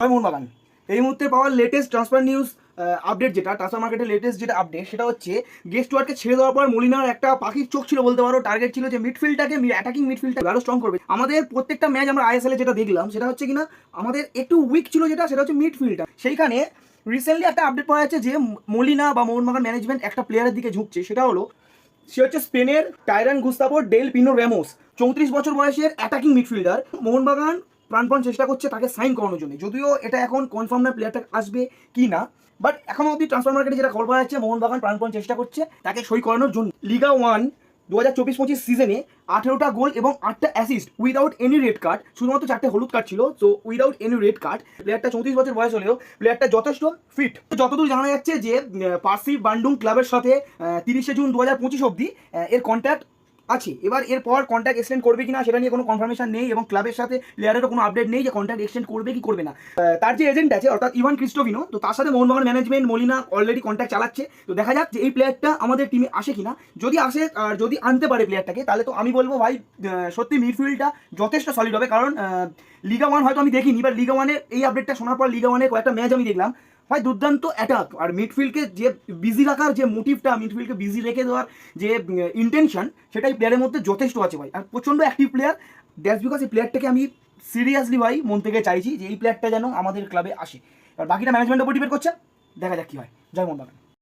মোহনবাগান। এই মুহূর্তে পাওয়ার লেটেস্ট ট্রান্সফার নিউজ আপডেট যেটা ট্রান্সফার মার্কেটের লেটেস্ট যেটা আপডেট সেটা হচ্ছে গেস্ট ওয়ার্ডকে ছেড়ে দেওয়ার পর মলিনার একটা পাখির চোখ ছিল বলতে পারো টার্গেট ছিল যে মিডফিল্ডটাকে অ্যাটাকিং মিডফিল্ডটা আরও স্ট্রং করবে। আমাদের প্রত্যেকটা ম্যাচ আমরা আইএসএল যেটা দেখলাম, সেটা হচ্ছে কিনা, আমাদের একটু উইক ছিল যেটা, সেটা হচ্ছে মিডফিল্ডটা সেইখানে রিসেন্টলি একটা আপডেট পাওয়া যাচ্ছে যে মলিনা বা মোহনবাগান ম্যানেজমেন্ট একটা প্লেয়ারের দিকে ঝুঁকছে, সেটা হলো, সে হচ্ছে স্পেনের টাইরান গুস্তাপো ডেল পিনো রেমোস, চৌত্রিশ বছর বয়সের অ্যাটাকিং মিডফিল্ডার মোহনবাগান প্রাণপণ চেষ্টা করছে তাকে সাইন করানোর জন্য। যদিও এটা এখন কনফার্ম না প্লেয়ারটা আসবে কি না বাট এখনও অবধি ট্রান্সফার মার্কেটে যেটা খবর পাওয়া যাচ্ছে মোহনবাগান প্রাণপণ চেষ্টা করছে তাকে সই করানোর জন্য। লিগা ওয়ান দু হাজার চব্বিশ পঁচিশ সিজনে আঠেরোটা গোল এবং আটটা assist without any red card শুধুমাত্র চারটে হলুদ কার্ড ছিল তো উইদাউট এনি রেড কার্ড প্লেয়ারটা চৌত্রিশ বছর বয়স হলেও প্লেয়ারটা যথেষ্ট ফিট যতদূর জানা যাচ্ছে যে পার্সি বান্ডুং ক্লাবের সাথে তিরিশে জুন দু হাজার পঁচিশ অবধি এর কন্ট্যাক্ট আছে। এবার এরপর কন্ট্যাক্ট এক্সটেন্ড করবে কিনা সেটা নিয়ে কোনো কনফার্মেশন নেই এবং ক্লাবের সাথে প্লেয়ারেরও কোনো আপডেট নেই যে কন্ট্যাক্ট এক্সটেন্ড করবে কি করবে না। তার যে এজেন্ট আছে, অর্থাৎ ইভান ক্রিস্টোভিনো তো তার সাথে Mohun Bagan management Molina already contact চালাচ্ছে। তো দেখা যাক যে এই প্লেয়ারটা আমাদের টিমে আসে কিনা। যদি আসে আর যদি আনতে পারে প্লেয়ারটাকে তাহলে তো আমি বলব ভাই সত্যি মিডফিল্ডটা যথেষ্ট সলিড হবে। কারণ লিগা ওয়ান হয়তো আমি দেখিনি বাট লিগা ওয়ানের এই আপডেটটা শোনার পর লিগা ওয়ানের কয়েকটা ম্যাচ আমি দেখলাম। ভাই, দুর্দান্ত অ্যাটাক আর মিডফিল্ডকে যে বিজি রাখার যে মোটিভটা মিডফিল্ডকে বিজি রেখে দেওয়ার যে ইন্টেনশন সেটাই প্লেয়ারের মধ্যে যথেষ্ট আছে ভাই। আর প্রচণ্ড অ্যাক্টিভ প্লেয়ার দ্যাটস বিকজ এই প্লেয়ারটাকে আমি সিরিয়াসলি ভাই, মন থেকে চাইছি যে এই প্লেয়ারটা যেন আমাদের ক্লাবে আসে। আর বাকিটা ম্যানেজমেন্টের উপর ডিপেন্ড করছে, দেখা যাক কী হয়। জয় মোহনবাগান